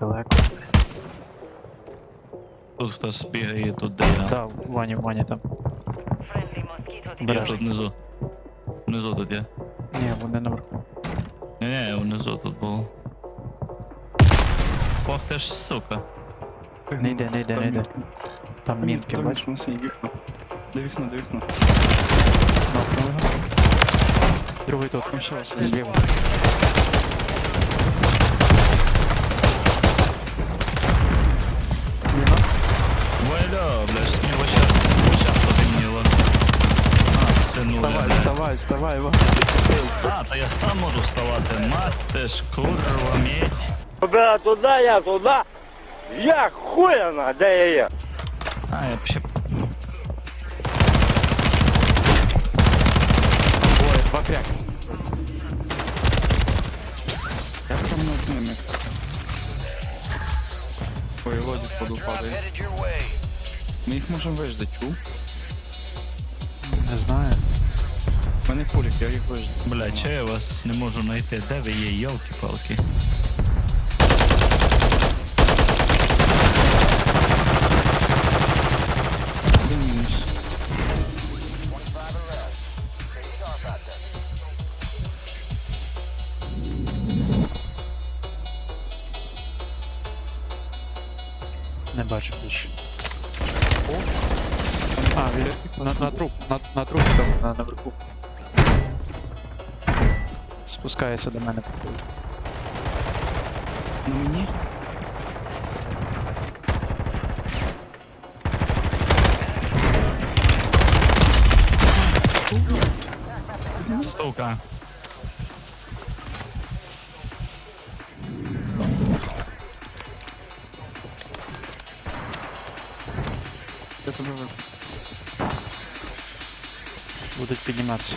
далеко. Тут хтось бігає, тут де я. Да, Ваня, Ваня там. Friendly mosquito Я Береш. тут внизу. Внизу тут є. Ні, вони наверху. Ні, ні, внизу тут було. Ох ти ж сука. Не йде, не йде, не йде. Там мінки, Там бачиш? вікно, синє вікно. Де вікно, де вікно. Другий тут, Там зліва. Вставай, вставай, А, та я сам можу вставати. Мати ж, курва, медь. Туда, туда, я туда. Я хуяна, де я є? А, я ще... Двоє, два кряк. Я там над ними. Ой, лодік поду падає. Headed your way. Ми їх можемо виждати, чув? Не знаю. Мене кулік, я їх вижду. Бля, че я вас не можу знайти? Де ви є, йолки-палки? Один мінус. Не бачу більше. А, він на, на труп, на, на труп там, на, наверху. Спускається до мене. На мені? Сука. Я тебе ви... Будуть підніматися.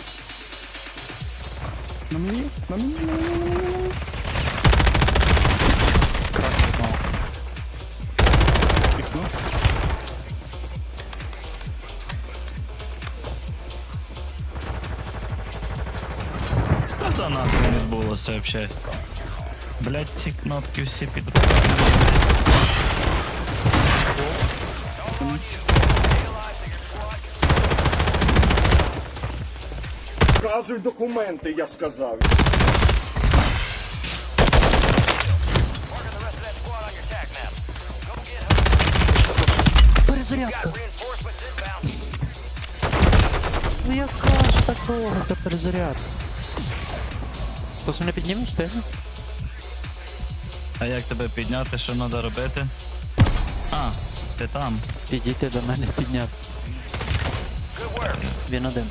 На мені? На мені? На мені? На мені? На мені? Крак одного. Вікно? Що за нахуй відбулося вообще? Блять, ці кнопки всі під... Показуй документи, я сказав. Перезарядка! Ну яка ж так довго ця перезарядка? Хтось мене підніме, встигне? А як тебе підняти, що треба робити? А, ти там. Підійти до мене підняти. Він один.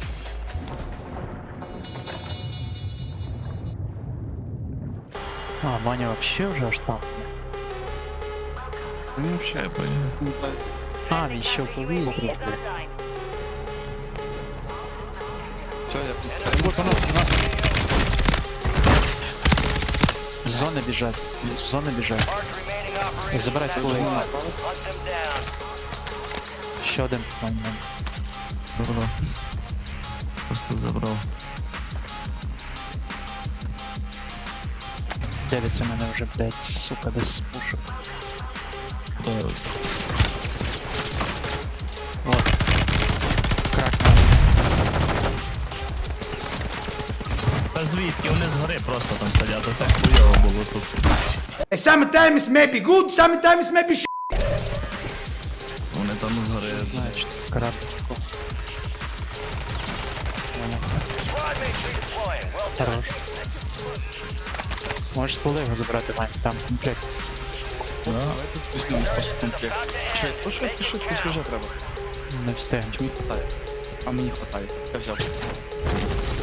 А, Ваня вообще вже аж там. Він взагалі Я понял. А, він ще в повітрі. Все, я Вот у нас, у нас. З зони біжать. З зони біжать. Забирай стволи. Ще один. Вань. Просто забрав. Дивиться мене вже, блядь, сука, десь з пушок. Е, Вот. Крак. Та звідки вони згори просто там сидять, а це хуйово було тут. Sometimes may be good, sometimes may be shit. Вони там згори. Значить, крак. Хорош. Можеш стволи його забрати, Вань, там комплект. візьмемо просто комплект. Чи, то що ти швидко вже треба? Не встигну. Чи мені хватає? А мені хватає. Я взяв.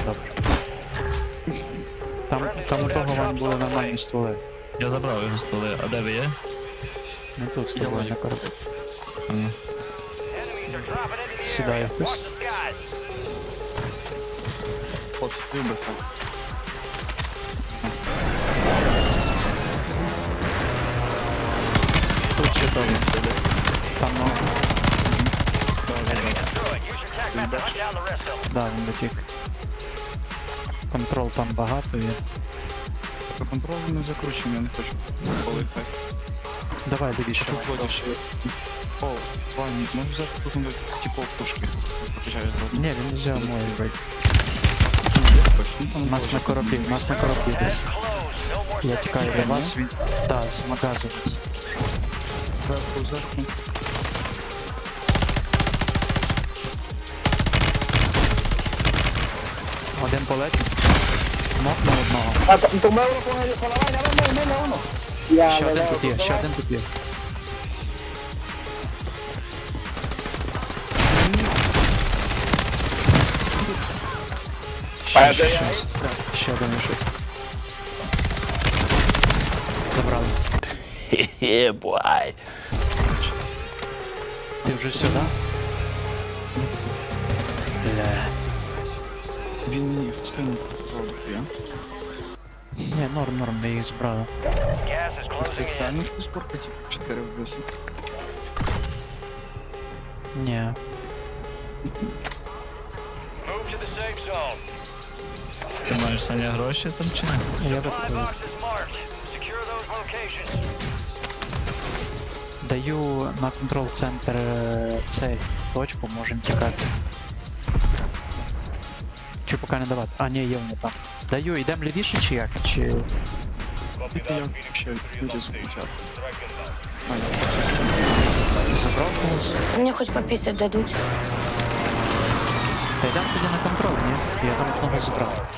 Добре. Там, там у того Вань були нормальні стволи. Я забрав його столи. А де ви є? Ну тут з Я тобою на кораблі. Ага. Сідає хтось. От, довго. Там ну. Да, він дотік. Контрол там багато є. Про контроль не закручуємо, я не хочу полихати. Давай, лівіше. Ходиш. О, Ваня, можеш взяти тут ну, типу пушки. Ні, він взяв мою. У У нас на кораблі, у нас на кораблі десь. Я тікаю до вас. Так, з магазину. Зверху, зверху. Один полетів. Нокнув одного. Ще один тут є, ще один тут є. Ще, ще, ще, ще один лежить. Забрали. Yeah, boy. Ти вже сюди? Блядь. Він мені в спину я. Ні, норм, норм, ми їх збрали. Gas is closing in. Спеціально типу, 4 в 8. Ні. Move to the safe zone. Ти маєш Саня гроші там чи не? Я Five Даю на контрол-центр е, цей точку, можемо тікати. Чи поки не давати? А, ні, є вони там. Даю, йдемо лівіше чи як? Чи. Тільки я ще люди звучать. Аня, Забрав когось? Мне хоть пописать дадут. Та йдемо тоді на контроль, ні? Я там одного забрав.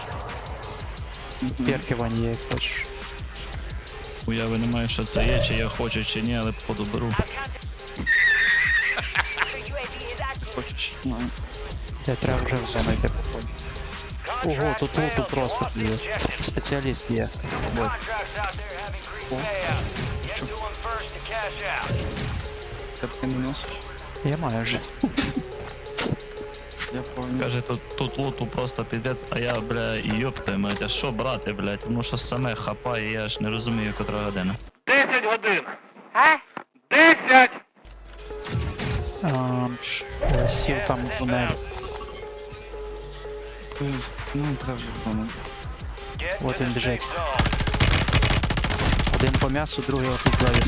Перки Вані є, як хочеш. Уяви немає, що це є, чи я хочу, чи ні, але походу беру. хочеш? Знаю. Я треба вже в зону йти походу. Ого, тут луту просто є. Спеціаліст є. Ти не носиш? Я маю вже. Я повинен. Каже, тут, тут луту просто підець, а я, бля, і йопта мать, а що брати, блядь, тому що саме хапає, я ж не розумію, котра година. Ам, ш- е, Сів там в тунель. Е, Ну, треба. Get Вот він біжить. Один по м'ясу, другий отут ззаді.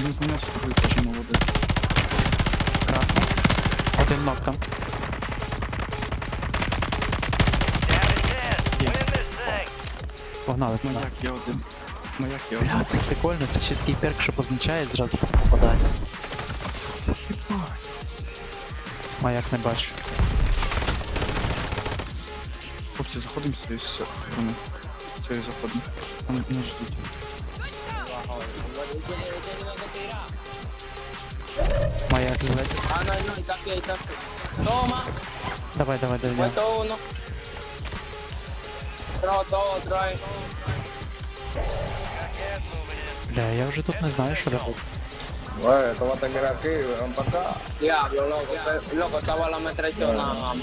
Він по м'ясу другий теж молодий. Один нок там. Down to 10. Win this thing. Погнали. Маяк є один. Маяк є один. Бля, це прикольно, це ще такий перк, що позначає зразу попадає. Маяк не бачу. Хлопці, заходимо сюди сторони. З цієї заходимо. Там не ждуть. Ah, no, no, está aquí, está aquí. Toma, Давай, давай, давай. uno. Otro, otro ahí. Бля, я вже тут не знаю, що робити. Bueno, tómate que era aquí, ven para acá. Diablo, loco, usted- loco, estaba la metralla nada más.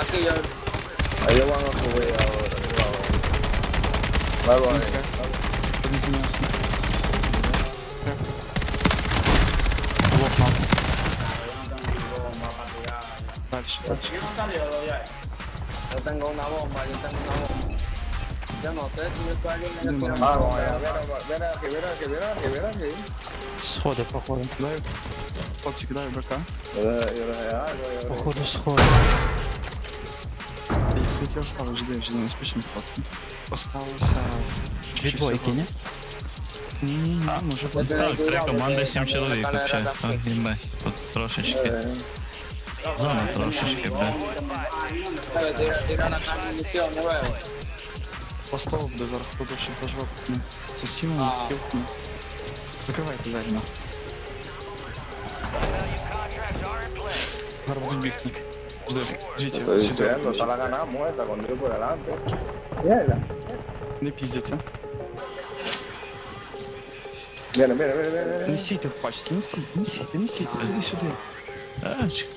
Aquí yo, Ellos van a subir ahora. Vamos ahí. Блок. Дальше, дальше. yo tengo una bomba, yo tengo una bomba. Yo no sé si alguien tira aquí. Сходи, походу. Кидаю. Хлопці, кидаю БК. Yo le Походу, сходи. Їх сидять осталось, жди, жди, не спішимо хлопці. Осталося... Дві двойки, ні? Ні, ні, ні, може бути. Так, три команди, сім чоловік вообще. Так, гімбе. Тут трошечки. Зона трошечки, бля. Постав, де зараз хто ще пожовтне. З усіма А. Закривайте place. Зараз будуть бігти. Жди, ждіть, Estoy diciendo, está la ganada muerta con Dios por delante. Mierda. Не піздяться. Viene, viene, viene, viene, viene. Не сійте в пачці, не сійте, не сійте, не сійте. Іди сюди. А, чек.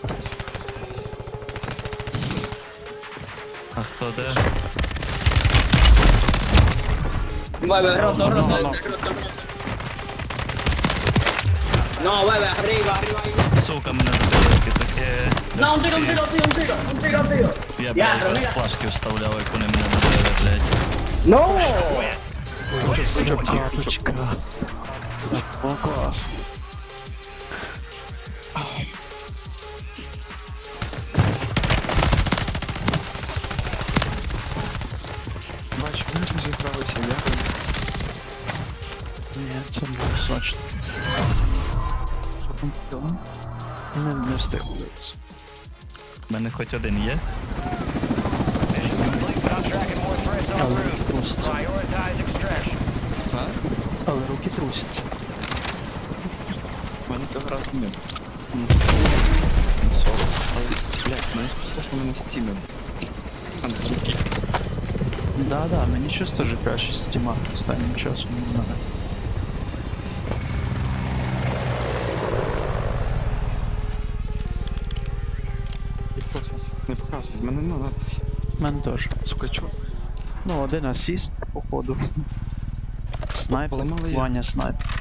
А хто де? Mueve, roto, roto, no, no. roto, roto. No, bebe, arriba, arriba. ahí. Сука, мене таке таке. No, un tiro, un tiro, un tiro, un tiro, un tiro. Я, Ya, блядь, pero без mira. плашки вставляв, як вони мене добили, блядь. No. Це карточка. Це було класно. Бачу, ми розігралися, я Ні, це було смачно. Що там було? Не, не встиг подивитися. У мене хоч один є. Stop tracking more threats en Але route. Prioritize extraction. Але руки трусяться. в мене цього разу не Сорок. Але, блядь, мене все, що мене стіни. А не тільки. Да-да, мені щось теж краще з тіма останнім часом не знаю. Не показують, мене ну, надпись. Мене теж. Сука, чо? Ну, один асіст, походу. Снайпер, Поламали я. Ваня снайпер. Ваня, снайпер.